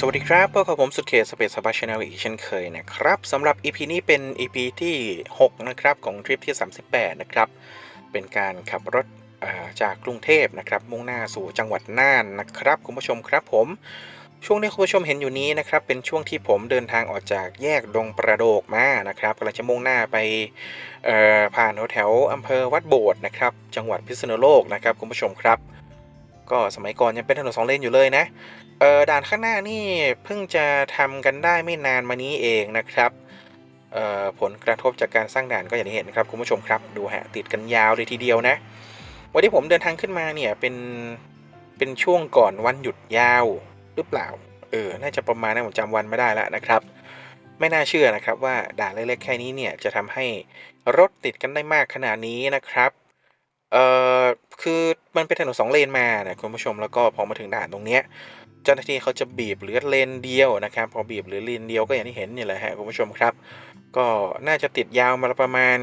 สวัสดีครับพบกับผมสุดเขตสเปซสปาชแนลอีกเช่นเคยนะครับสำหรับ EP นี้เป็น EP ที่ 6 นะครับ ของทริปที่ 38 นะครับ เป็นการขับรถจากกรุงเทพนะครับ มุ่งหน้าสู่จังหวัดน่านนะครับ คุณผู้ชมครับผม ช่วงนี้คุณผู้ชมเห็นอยู่นี้นะครับ เป็นช่วงที่ผมเดินทางออกจากแยกดงประโดกมานะครับกำลังจะมุ่งหน้าไปผ่านแถวอำเภอวัดโบดนะครับ จังหวัดพิษณุโลกนะครับ คุณผู้ชมครับ ก็สมัยก่อนยังเป็นถนนสองเลนอยู่เลยนะเออด่านข้างหน้านี่เพิ่งจะทำกันได้ไม่นานมานี้เองนะครับเอ่อผลกระทบจากการสร้างด่านก็อย่างที่เห็นนะครับคุณผู้ชมครับดูฮะติดกันยาวเลยทีเดียวนะ วันที่ผมเดินทางขึ้นมาเนี่ยเป็นเป็นช่วงก่อนวันหยุดยาวหรือเปล่าเออน่าจะประมาณนั้นผมจำวันไม่ได้แล้วนะครับ ไม่น่าเชื่อนะครับว่าด่านเล็กๆแค่นี้เนี่ยจะทำให้รถติดกันได้มากขนาดนี้นะครับ เอ่อคือมันเป็นถนนสองเลนมานะคุณผู้ชมแล้วก็พอมาถึงด่านตรงเนี้ยเจ้าหน้าที่เขาจะบีบเหลือเลนเดียวนะครับ พอบีบเหลือเลนเดียวก็อย่างที่เห็นนี่แหละฮะคุณผู้ชมครับ ก็น่าจะติดยาวมาประมาณ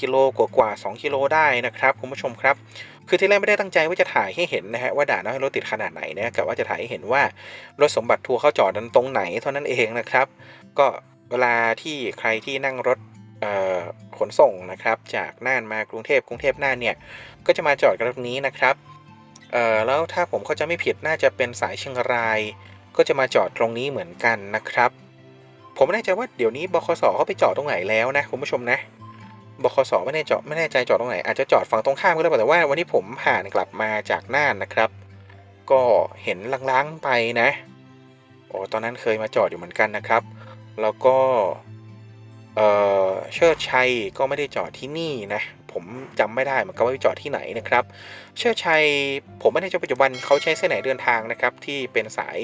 กิโลกว่าๆ2กิโลได้นะครับคุณผู้ชมครับ คือที่แรกไม่ได้ตั้งใจว่าจะถ่ายให้เห็นนะฮะว่าด่านน้อยรถติดขนาดไหนนะกะว่าจะถ่ายให้เห็นว่ารถสมบัติทัวร์เข้าจอดนั้นตรงไหนเท่านั้นเองนะครับ ก็เวลาที่ใครที่นั่งรถ ขนส่งนะครับจากน่านมากรุงเทพกรุงเทพน่านเนี่ยก็จะมาจอดกันตรงนี้นะครับแล้วถ้าผมเข้าใจไม่ผิดน่าจะเป็นสายเชียงราย ก็จะมาจอดตรงนี้เหมือนกันนะครับ ผมไม่แน่ใจว่าเดี๋ยวนี้บคสเขาไปจอดตรงไหนแล้วนะคุณผู้ชมนะบคสไม่แน่จอดไม่แน่ใจจอดตรงไหนอาจจะจอดฝั่งตรงข้ามก็ได้แต่ว่าวันนี้ผมผ่านกลับมาจากน่านนะครับ ก็เห็นล้างๆไปนะโอ้ตอนนั้นเคยมาจอดอยู่เหมือนกันนะครับ แล้วก็ เออเชิดชัยก็ไม่ได้จอดที่นี่นะ ผมจำไม่ได้เหมือนกันว่าไปจอดที่ไหนนะครับ เชิดชัยผมไม่แน่ใจปัจจุบันเขาใช้เส้นไหนเดินทางนะครับ ที่เป็นสาย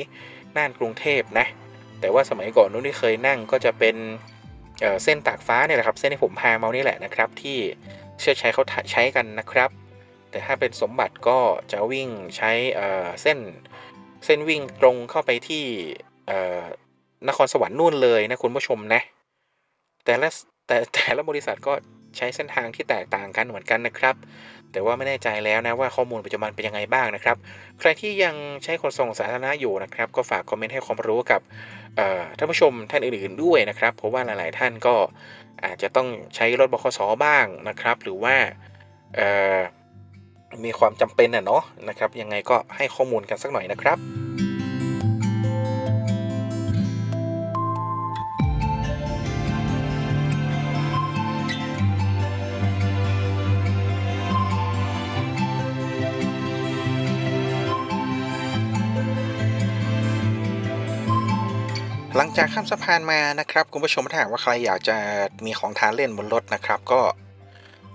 น่านกรุงเทพนะ แต่ว่าสมัยก่อนนู้นที่เคยนั่งก็จะเป็นเเส้นตากฟ้าเนี่ยแหละครับ เส้นที่ผมพามานี่แหละนะครับ ที่เชิดชัยเขาใช้กันนะครับ แต่ถ้าเป็นสมบัติก็จะวิ่งใช้เเส้นเส้นวิ่งตรงเข้าไปที่นครสวรรค์นู่นเลยนะคุณผู้ชมนะ แต่ละแต่แต่ละบริษัทก็ใช้เส้นทางที่แตกต่างกันเหมือนกันนะครับ แต่ว่าไม่แน่ใจแล้วนะว่าข้อมูลปัจจุบันเป็นยังไงบ้างนะครับ ใครที่ยังใช้ขนส่งสาธารณะอยู่นะครับ ก็ฝากคอมเมนต์ให้ความรู้กับเอ่อท่านผู้ชมท่านอื่นๆด้วยนะครับ เพราะว่าหลายๆท่านก็อาจจะต้องใช้รถบขสบ้างนะครับ หรือว่าเอ่อมีความจำเป็นน่ะเนาะนะครับ ยังไงก็ให้ข้อมูลกันสักหน่อยนะครับ งจากข้ามสะพานมานะครับคุณผู้ชมถ้าหากว่าใครอยากจะมีของทานเล่นบนรถนะครับ ก็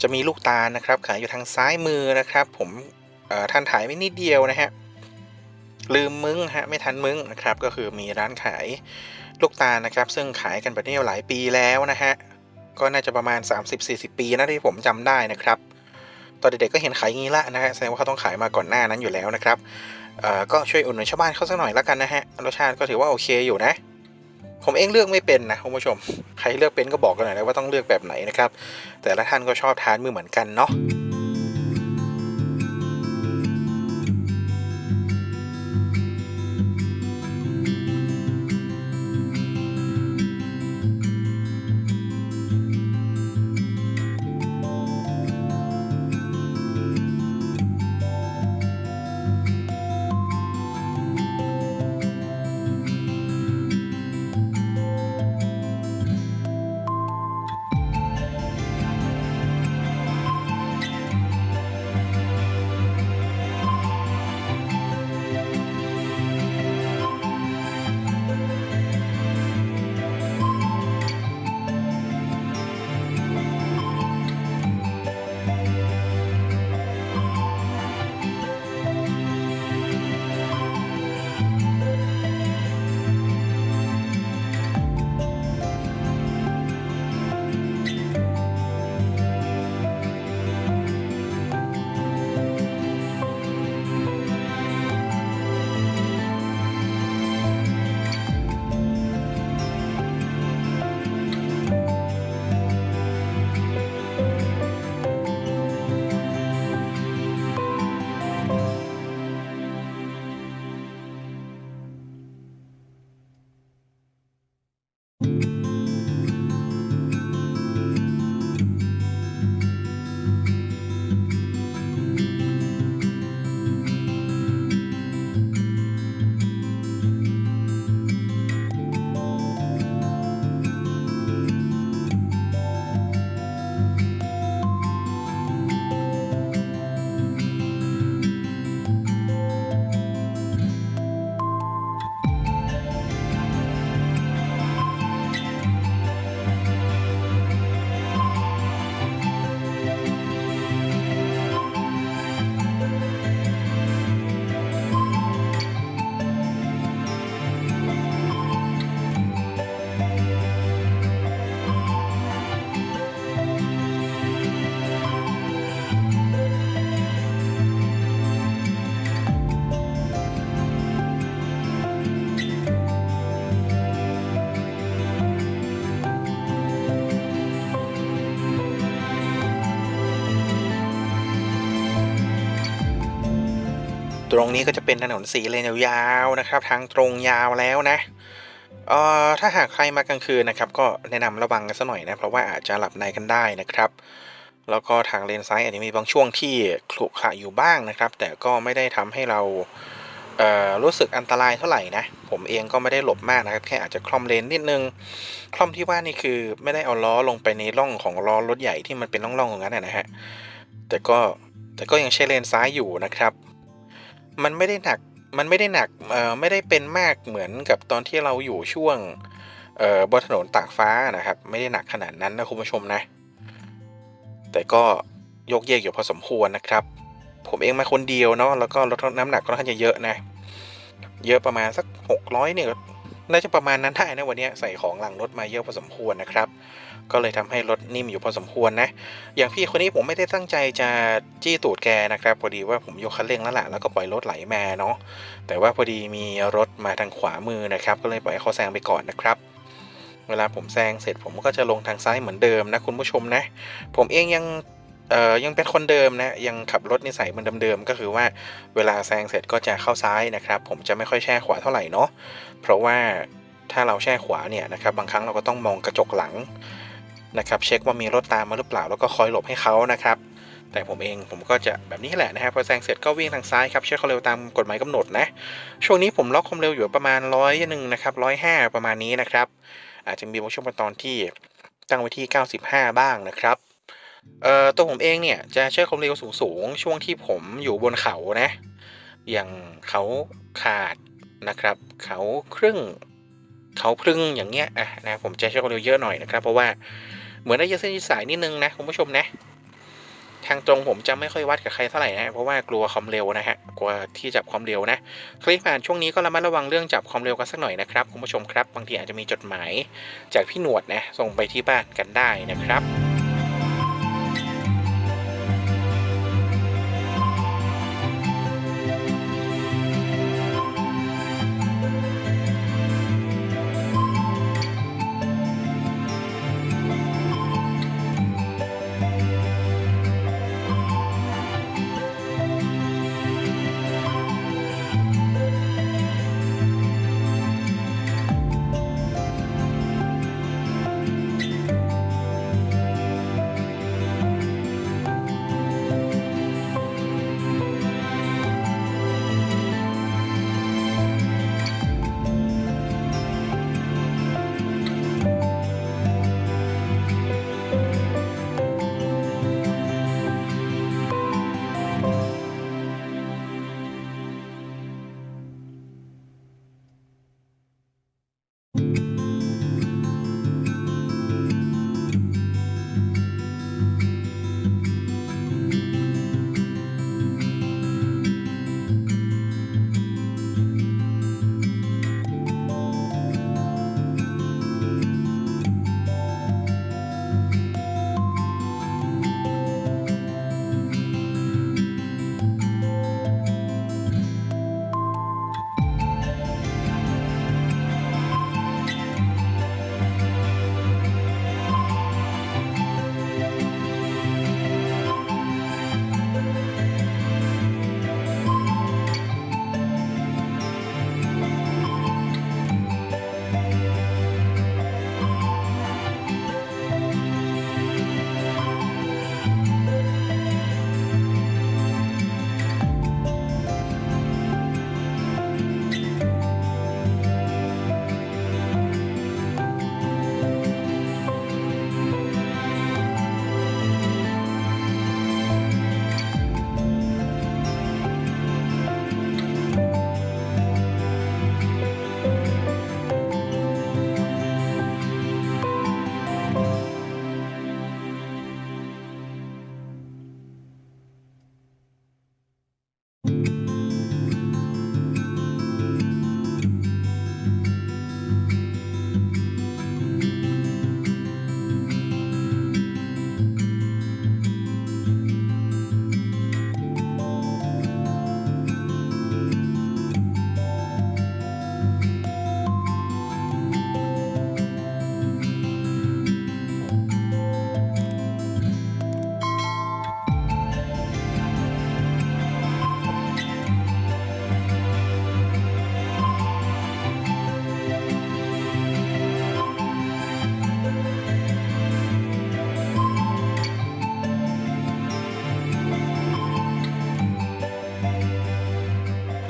จะมีลูกตาลนะครับขายอยู่ทางซ้ายมือนะครับ ผมท่านถ่ายไม่นิดเดียวนะฮะลืมมึงฮะไม่ทันมึงนะครับ ก็คือมีร้านขายลูกตาลนะครับ ซึ่งขายกันแบบนี้หลายปีแล้วนะฮะก็น่าจะประมาณ 30-40 ปีนะที่ผมจำได้นะครับตอนเด็กๆก็เห็นขายงี้ละนะฮะแสดงว่าเขาต้องขายมาก่อนหน้านั้นอยู่แล้วนะครับก็ช่วยอุดหนุนชาวบ้านเขาสักหน่อยแล้วกันนะฮะรสชาติก็ถือว่าโอเคอยู่นะ ผมเองเลือกไม่เป็นนะคุณผู้ชม ใครเลือกเป็นก็บอกกันหน่อยนะว่าต้องเลือกแบบไหนนะครับ แต่ละท่านก็ชอบทานมือเหมือนกันเนาะ ตรงนี้ก็จะเป็นถนนสีเลนยาวๆนะครับ ทางตรงยาวแล้วนะเอ่อถ้าหากใครมากลางคืนนะครับ ก็แนะนำระวังกันสักหน่อยนะเพราะว่าอาจจะหลับในกันได้นะครับ แล้วก็ทางเลนซ้ายอาจจะมีบางช่วงที่ขรุขระอยู่บ้างนะครับ แต่ก็ไม่ได้ทำให้เราเอ่อรู้สึกอันตรายเท่าไหร่นะ ผมเองก็ไม่ได้หลบมากนะครับ แค่อาจจะคล่อมเลนนิดนึง คล่อมที่ว่านี่คือไม่ได้เอาล้อลงไปในร่องของล้อรถใหญ่ที่มันเป็นร่องๆอย่างนั้นนะฮะ แต่ก็แต่ก็ยังใช้เลนซ้ายอยู่นะครับ มันไม่ได้หนักมันไม่ได้หนักเอ่อไม่ได้เป็นมากเหมือนกับตอนที่เราอยู่ช่วงเอ่อบนถนนตากฟ้านะครับ ไม่ได้หนักขนาดนั้นนะคุณผู้ชมนะ แต่ก็ยกเยกอยู่พอสมควรนะครับ ผมเองมาคนเดียวเนาะแล้วก็ลดน้ำหนักก็ค่อนข้างจะเยอะนะ เยอะประมาณสัก 600เนี่ยน่าจะประมาณนั้นได้นะวันนี้ใส่ของหลังรถมาเยอะพอสมควรนะครับ ก็เลยทำให้รถนิ่มอยู่พอสมควรนะ อย่างพี่คนนี้ผมไม่ได้ตั้งใจจะจี้ตูดแกนะครับพอดีว่าผมยกคันเร่งแล้วแหละแล้วก็ปล่อยรถไหลมาเนาะแต่ว่าพอดีมีรถมาทางขวามือนะครับก็เลยปล่อยเขาแซงไปก่อนนะครับเวลาผมแซงเสร็จผมก็จะลงทางซ้ายเหมือนเดิมนะคุณผู้ชมนะ ผมเองยังเอ่อยังเป็นคนเดิมนะยังขับรถนิสัยเหมือนเดิมๆก็คือว่าเวลาแซงเสร็จก็จะเข้าซ้ายนะครับ ผมจะไม่ค่อยแช่ขวาเท่าไหร่เนาะเพราะว่าถ้าเราแช่ขวาเนี่ยนะครับบางครั้งเราก็ต้องมองกระจกหลัง นะครับเช็คว่ามีรถตามมาหรือเปล่า แล้วก็คอยหลบให้เขานะครับแต่ผมเองผมก็จะแบบนี้แหละนะครับพอแซงเสร็จก็วิ่งทางซ้ายครับใช้ความเร็วตามกฎหมายกำหนดนะช่วงนี้ผมล็อกความเร็วอยู่ประมาณร้อยหนึ่งนะครับร้อยห้าประมาณนี้นะครับอาจจะมีบางช่วงบางตอนที่ตั้งไว้ที่ 95 บ้างนะครับเอ่อตัวผมเองเนี่ยจะใช้ความเร็วสูงๆช่วงที่ผมอยู่บนเขานะอย่างเขาขาดนะครับเขาครึ่งเขาพรึ่งอย่างเงี้ยอะนะผมจะใช้ความเร็วเยอะหน่อยนะครับ เพราะว่า เหมือนได้ยืดเส้นยืดสายนิดนึงนะคุณผู้ชมนะ ทางตรงผมจะไม่ค่อยวัดกับใครเท่าไหร่นะเพราะว่ากลัวความเร็วนะฮะกลัวที่จับความเร็วนะคลิปผ่านช่วงนี้ก็ระมัดระวังเรื่องจับความเร็วกันสักหน่อยนะครับคุณผู้ชมครับ บางทีอาจจะมีจดหมายจากพี่หนวดนะส่งไปที่บ้านกันได้นะครับ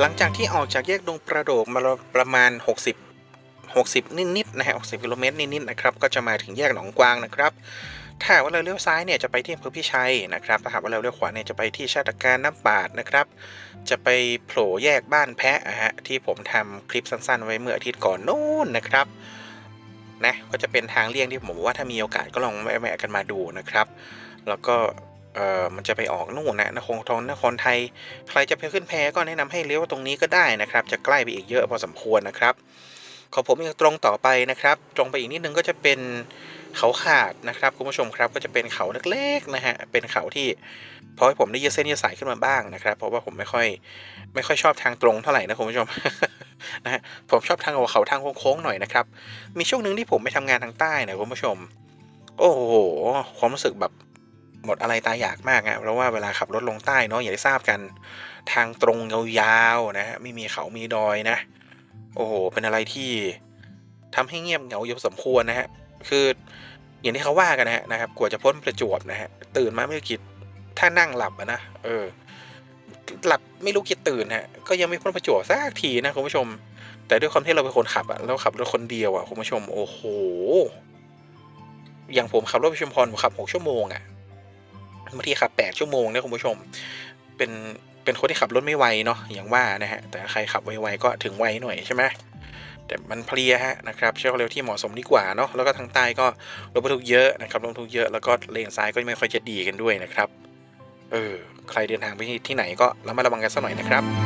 หลังจากที่ออกจากแยกดงประโดกมาประมาณ 60 60 นิดๆนะฮะ60กิโลเมตรนิดๆนะครับก็จะมาถึงแยกหนองกวางนะครับถ้าว่าเราเลี้ยวซ้ายเนี่ยจะไปที่อำเภอพิชัยนะครับถ้าหากว่าเราเลี้ยวขวาเนี่ยจะไปที่ชาติการน้ำปาดนะครับ จะไปโผล่แยกบ้านแพะอะฮะที่ผมทำคลิปสั้นๆ ไว้เมื่ออาทิตย์ก่อนนู้นนะครับนะก็จะเป็นทางเลี่ยงที่ผมว่าถ้ามีโอกาสก็ลองแวะๆกันมาดูนะครับ แล้วก็ เอ่อมันจะไปออกนู่นนะนครทองนครไทย ใครจะไปขึ้นแพก็แนะนำให้เลี้ยวตรงนี้ก็ได้นะครับ จะใกล้ไปอีกเยอะพอสมควรนะครับ ของผมยังตรงต่อไปนะครับ ตรงไปอีกนิดนึงก็จะเป็นเขาขาดนะครับคุณผู้ชมครับก็จะเป็นเขาเล็กๆนะฮะเป็นเขาที่พอให้ผมได้ยืดเส้นยืดสายขึ้นมาบ้างนะครับ เพราะว่าผมไม่ค่อยไม่ค่อยชอบทางตรงเท่าไหร่นะคุณผู้ชมนะฮะผมชอบทางเขาทางโค้งๆหน่อยนะครับมีช่วงหนึ่งที่ผมไปทำงานทางใต้นะคุณผู้ชม โอ้โหความรู้สึกแบบ หมดอะไรตายอยากมากอะเพราะว่าเวลาขับรถลงใต้เนาะอย่างที่ทราบกัน ทางตรงยาวๆนะฮะไม่มีเขามีดอยนะ โอ้โห เป็นอะไรที่ทำให้เงียบเหงาอยู่สมควรนะฮะ คืออย่างที่เขาว่ากันนะฮะนะครับ กว่าจะพ้นประจวบนะฮะ ตื่นมาไม่รู้กี่ถ้านั่งหลับนะ เออ หลับไม่รู้กี่ตื่นฮะ ก็ยังไม่พ้นประจวบสักทีนะคุณผู้ชม แต่ด้วยความที่เราเป็นคนขับอะเราขับรถคนเดียวอะคุณผู้ชม โอ้โห อย่างผมขับรถไปชุมพรผมขับหกชั่วโมงอะ บางทีขับแปดชั่วโมงนะคุณผู้ชม เป็นเป็นคนที่ขับรถไม่ไวเนาะอย่างว่านะฮะ แต่ใครขับไวๆก็ถึงไวหน่อยใช่ไหมแต่มันเพลียฮะนะครับใช้ความเร็วที่เหมาะสมดีกว่าเนาะแล้วก็ทางใต้ก็รถบรรทุกเยอะนะครับรถบรรทุกเยอะแล้วก็เลนซ้ายก็ไม่ค่อยจะดีกันด้วยนะครับเออใครเดินทางไปที่ไหนก็ระมัดระวังกันสักหน่อยนะครับ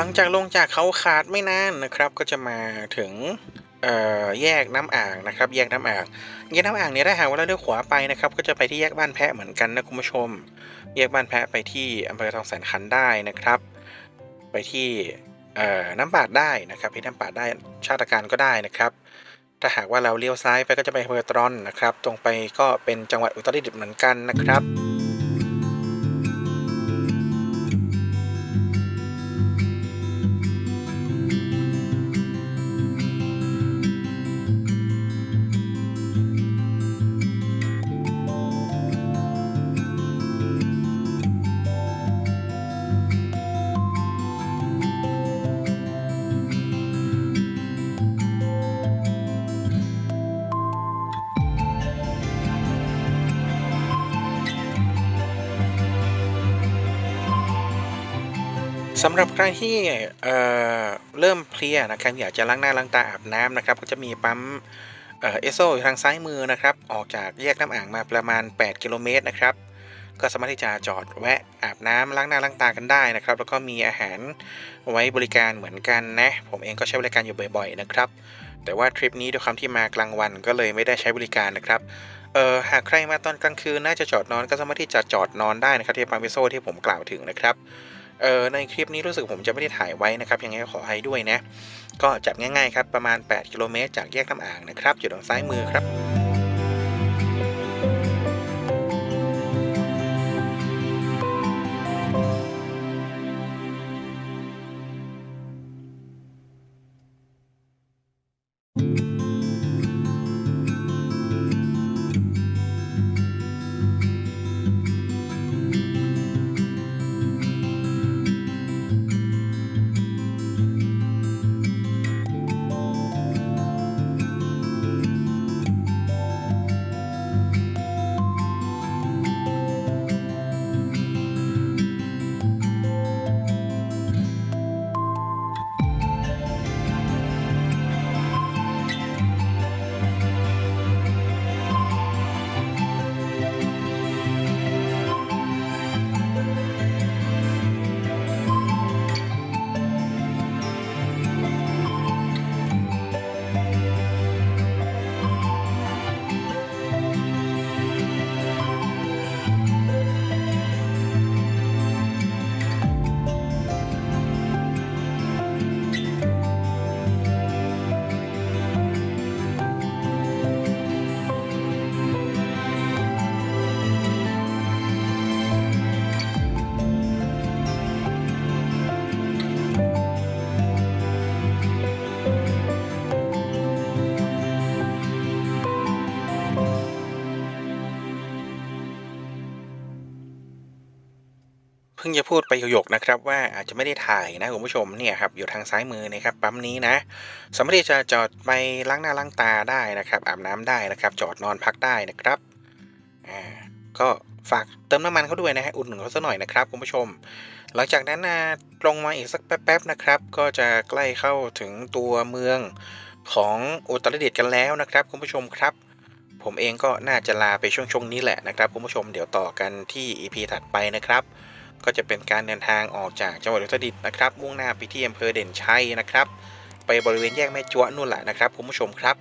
ลังจากลงจากเขาขาดไม่นานนะครับก็จะมาถึงแยกน้ำอ่างนะครับ แยกน้ำอ่างแยกน้ำอ่างเนี่ยถ้าหากว่าเราเลี้ยวขวาไปนะครับ ก็จะไปที่แยกบ้านแพะเหมือนกันนะคุณผู้ชม แยกบ้านแพะไปที่อำเภอทองแสนขันได้นะครับ ไปที่น้ำปาดได้นะครับที่น้ำปาดได้ชาติการก็ได้นะครับ ถ้าหากว่าเราเลี้ยวซ้ายไปก็จะไปอำเภอตรอนนะครับ ตรงไปก็เป็นจังหวัดอุตรดิตถ์เหมือนกันนะครับ สำหรับใครที่เเริ่มเพลียนะครับอยากจะล้างหน้าล้างตาอาบน้ำนะครับ ก็จะมีปั๊มเอเอสโซอยู่ทางซ้ายมือนะครับ ออกจากแยกน้ำอ่างมาประมาณ 8 กิโลเมตรนะครับ ก็สามารถที่จะจอดแวะอาบน้ำล้างหน้าล้างตากันได้นะครับ แล้วก็มีอาหารไว้บริการเหมือนกันนะ ผมเองก็ใช้บริการอยู่บ่อย ๆ นะครับ แต่ว่าทริปนี้ด้วยความที่มากลางวันก็เลยไม่ได้ใช้บริการนะครับเออหากใครมาตอนกลางคืนน่าจะจอดนอนก็สามารถที่จะจอดนอนได้นะครับที่ปั๊มเอสโซที่ผมกล่าวถึงนะครับ เออในคลิปนี้รู้สึกผมจะไม่ได้ถ่ายไว้นะครับ ยังไงก็ขอให้ด้วยนะ ก็จับง่ายๆครับประมาณ 8 กิโลเมตรจากแยกน้ำอ่างนะครับอยู่ทางซ้ายมือครับ พิ่งจะพูดไปหยกๆนะครับว่าอาจจะไม่ได้ถ่ายนะคุณผู้ชมเนี่ยครับอยู่ทางซ้ายมือนะครับปั๊มนี้นะสามารถที่จะจอดไปล้างหน้าล้างตาได้นะครับอาบน้ำได้นะครับจอดนอนพักได้นะครับอ่าก็ฝากเติมน้ำมันเขาด้วยนะฮะอุดหนุนเขาสักหน่อยนะครับคุณผู้ชม หลังจากนั้นนะตรงมาอีกสักแป๊บๆนะครับ ก็จะใกล้เข้าถึงตัวเมืองของอุตรดิตถ์กันแล้วนะครับคุณผู้ชมครับผมเองก็น่าจะลาไปช่วงๆนี้แหละนะครับคุณผู้ชมเดี๋ยวต่อกันที่ EP ถัดไปนะครับ ก็จะเป็นการเดินทางออกจากจังหวัดอุตรดิตถ์นะครับ มุ่งหน้าไปที่อำเภอเด่นชัยนะครับ ไปบริเวณแยกแม่จั๊วนู่นแหละนะครับคุณผู้ชมครับ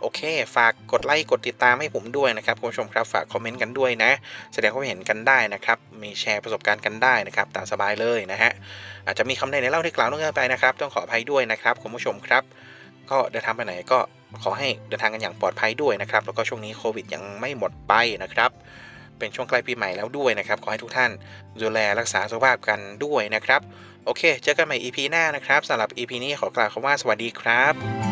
โอเค ฝากกดไลค์กดติดตามให้ผมด้วยนะครับคุณผู้ชมครับฝากคอมเมนต์กันด้วยนะ แสดงความเห็นกันได้นะครับ มีแชร์ประสบการณ์กันได้นะครับ ตามสบายเลยนะฮะอาจจะมีคำใดในเล่าที่กล่าวล่วงเกินไปนะครับ ต้องขออภัยด้วยนะครับคุณผู้ชมครับ ก็เดินทางไปไหนก็ขอให้เดินทางกันอย่างปลอดภัยด้วยนะครับ แล้วก็ช่วงนี้โควิดยังไม่หมดไปนะครับ เป็นช่วงใกล้ปีใหม่แล้วด้วยนะครับ ขอให้ทุกท่านดูแลรักษาสุขภาพกันด้วยนะครับ โอเค เจอกันใหม่ EP หน้านะครับสำหรับ EP นี้ขอกล่าวคำว่าสวัสดีครับ